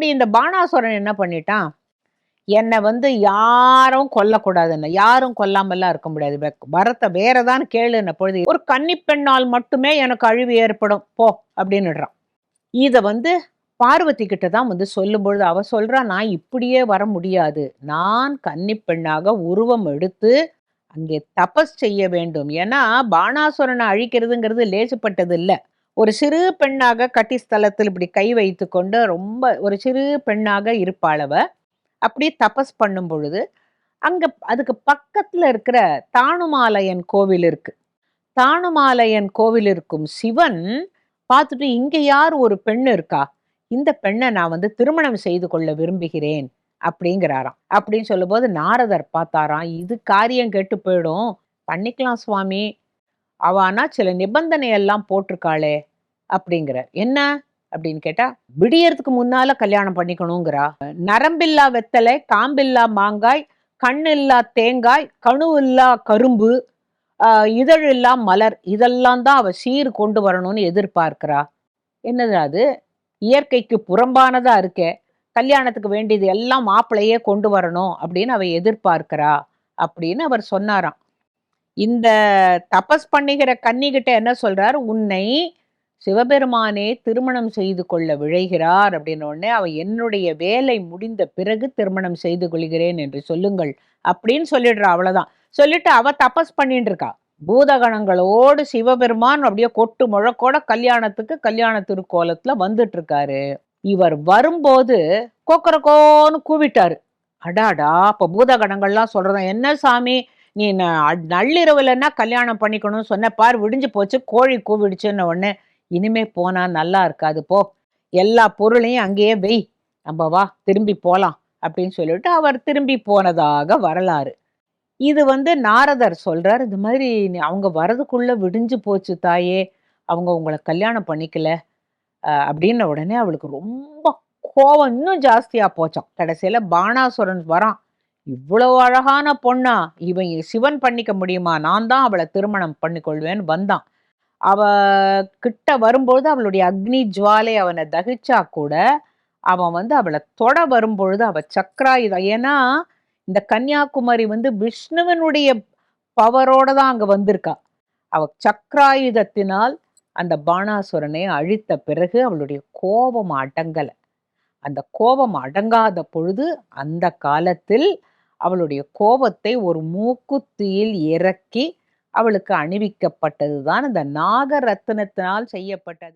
அப்படி இந்த பாணாசுரன் என்ன பண்ணிட்டான்? என்னை வந்து யாரும் கொல்லக்கூடாதுன்னு யாரும் கொல்லாமல்லாம் இருக்க முடியாது. வெ- வரத்தை வேறதான் கேளுன பொழுது. ஒரு கன்னிப்பெண்ணால் மட்டுமே எனக்கு அழிவு ஏற்படும். போ அப்படின்னுடுறான். இதை வந்து பார்வதி கிட்ட தான் வந்து சொல்லும் பொழுது அவ சொல்றா நான் இப்படியே வர முடியாது. நான் கன்னிப்பெண்ணாக உருவம் எடுத்து அங்கே தபஸ் செய்ய வேண்டும். ஏன்னா பாணாசுரனை அழிக்கிறதுங்கிறது லேசுப்பட்டது இல்லை. ஒரு சிறு பெண்ணாக கட்டி ஸ்தலத்தில் இப்படி கை வைத்து கொண்டு ரொம்ப ஒரு சிறு பெண்ணாக இருப்பாளவ. அப்படி தபஸ் பண்ணும் பொழுது அங்கே அதுக்கு பக்கத்தில் இருக்கிற தானுமாலயன் கோவில் இருக்கு. தானுமாலயன் கோவில் இருக்கும் சிவன் பார்த்துட்டு இங்கே யார் ஒரு பெண் இருக்கா? இந்த பெண்ணை நான் வந்து திருமணம் செய்து கொள்ள விரும்புகிறேன் அப்படிங்கிறாராம். அப்படின்னு சொல்லும்போது நாரதர் பார்த்தாராம். இது காரியம் கெட்டு போயிடும். பண்ணிக்கலாம் சுவாமி. அவ ஆனா சில நிபந்தனை எல்லாம் போட்டிருக்காளே அப்படிங்கிறார். என்ன அப்படின்னு கேட்டா விடியறதுக்கு முன்னால கல்யாணம் பண்ணிக்கணுங்கிறா. நரம்பில்லா வெத்தலை காம்பில்லா மாங்காய் கண்ணில்லா தேங்காய் கணு இல்லா கரும்பு இதழில்லா மலர் இதெல்லாம் தான் அவ சீர் கொண்டு வரணும்னு எதிர்பார்க்கிறா. என்னது அது? இயற்கைக்கு புறம்பானதா இருக்கே. கல்யாணத்துக்கு வேண்டியது எல்லாம் மாப்பிள்ளையே கொண்டு வரணும் அப்படின்னு அவ எதிர்பார்க்கிறா அப்படின்னு அவர் சொன்னாராம். இந்த தபஸ் பண்ணுகிற கன்னிகிட்ட என்ன சொல்றார்? உன்னை சிவபெருமானே திருமணம் செய்து கொள்ள விழைகிறார் அப்படின்ன உடனே அவன் என்னுடைய வேலை முடிந்த பிறகு திருமணம் செய்து கொள்கிறேன் என்று சொல்லுங்கள் அப்படின்னு சொல்லிடுறா அவ்வளவுதான். சொல்லிட்டு அவ தபஸ் பண்ணிட்டு இருக்கா. பூதகணங்களோடு சிவபெருமான் அப்படியே கொட்டு முழக்கோட கல்யாணத்துக்கு கல்யாண திருக்கோலத்துல வந்துட்டு இருக்காரு. இவர் வரும்போது கோக்கரக்கோன்னு கூவிட்டாரு. அடாடா அப்ப பூதகணங்கள்லாம் சொல்றதா? என்ன சாமி நீ அ- நள்ளிரவுலன்னா கல்யாணம் பண்ணிக்கணும்னு சொன்ன பார் விடிஞ்சு போச்சு கோழி கூவிடுச்சுன்ன உடனே இனிமே போனா நல்லா இருக்காது போ. எல்லா பொருளையும் அங்கேயே வெய் நம்ம வா திரும்பி போலாம் அப்படின்னு சொல்லிட்டு அவர் திரும்பி போனதாக வரலாறு. இது வந்து நாரதர் சொல்றார் இது மாதிரி அவங்க வரதுக்குள்ள விடிஞ்சு போச்சு தாயே அவங்க உங்களை கல்யாணம் பண்ணிக்கல அப்படின்ன உடனே அவளுக்கு ரொம்ப கோவம் இன்னும் ஜாஸ்தியா போச்சாம். கடைசியில பாணாசுரன் வரான். இவ்வளவு அழகான பொண்ணா இவன் சிவன் பண்ணிக்க முடியுமா? நான் தான் அவளை திருமணம் பண்ணிக்கொள்வேன்னு வந்தான். அவ கிட்ட வரும்பொழுது அவளுடைய அக்னி ஜுவாலை அவனை தகிச்சா கூட அவன் வந்து அவளை தொட வரும்பொழுது அவ சக்கராயுதம் ஏன்னா இந்த கன்னியாகுமரி வந்து விஷ்ணுவனுடைய பவரோட தான் அங்க வந்திருக்கா. அவ சக்கராயுதத்தினால் அந்த பாணாசுரனை அழித்த பிறகு அவளுடைய கோபம் அடங்கலை. அந்த கோபம் அடங்காத பொழுது அந்த காலத்தில் அவளுடைய கோபத்தை ஒரு மூக்குத்தியில் இறக்கி அவளுக்கு அணிவிக்கப்பட்டதுதான் இந்த நாகரத்தினத்தினால் செய்யப்பட்டது.